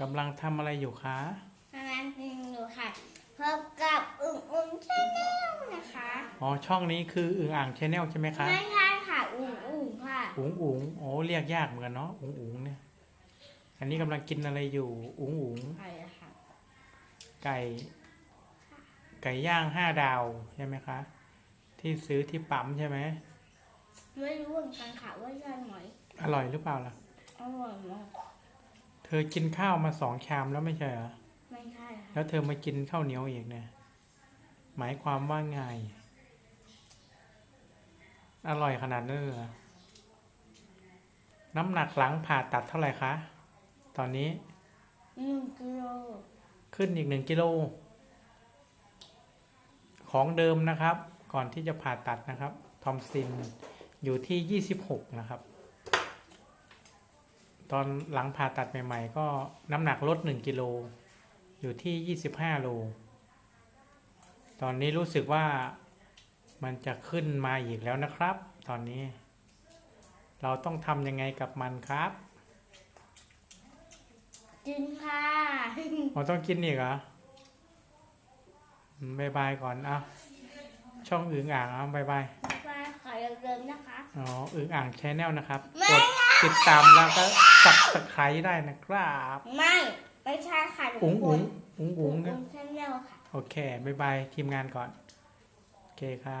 กำลังทำอะไรอยู่คะกำลังกินอยู่ค่ะพบกับอึ่งอึ่งชาแนลนะคะอ๋อช่องนี้คืออึ่งอ่างชแนลใช่ไหมคะไม่ใช่ค่ะอึ่งอึ่งค่ะอุ๋งอุ๋งโอ้เรียกยากเหมือนกันเนาะอุ๋งอุ๋งเนี่ย อันนี้กำลังกินอะไรอยู่อุ๋งอุ๋งใช่ค่ะไก่ ไก่ย่างห้าดาวใช่ไหมคะ ที่ซื้อที่ปั๊มใช่ไหมไม่รู้เหมือนกันค่ะว่าใช่ไหมอร่อยหรือเปล่าล่ะอร่อยมาก เธอกินข้าวมาสองชามแล้วไม่ใช่เหรอ ไม่ใช่ค่ะแล้วเธอมากินข้าวเหนียวอีกเนี่ย หมายความว่าไง อร่อยขนาดนั้นเลยเหรอ น้ำหนักหลังผ่าตัดเท่าไหร่คะ ตอนนี้ หนึ่งกิโลขึ้นอีกหนึ่งกิโล ของเดิมนะครับ ก่อนที่จะผ่าตัดนะครับ ทอมซินอยู่ที่ยี่สิบหกนะครับ ตอนหลังผ่าตัดใหม่ ๆ ก็น้ำหนักลดหนึ่งกิโล อยู่ที่ยี่สิบห้าโล ตอนนี้รู้สึกว่ามันจะขึ้นมาอีกแล้วนะครับ ตอนนี้ เราต้องทำยังไงกับมันครับ กินค่ะเราต้องกินอีกเหรออืมบายบายก่อนเอาช่องอึ่งอ่างเอาบายบายไปขอเดิมๆนะคะ อ๋ออึ่งอ่างชแนลนะครับไม่กด ติดตามแล้วก็สับสไครได้นะครับไม่ไม่ใช่ค่ะอุ๋งอุ๋งอุ๋งอุ๋อุ๋งงอุ๋นะงชาแนลค่ะ โอเคบายบาย ทีมงานก่อน โอเคค่ะ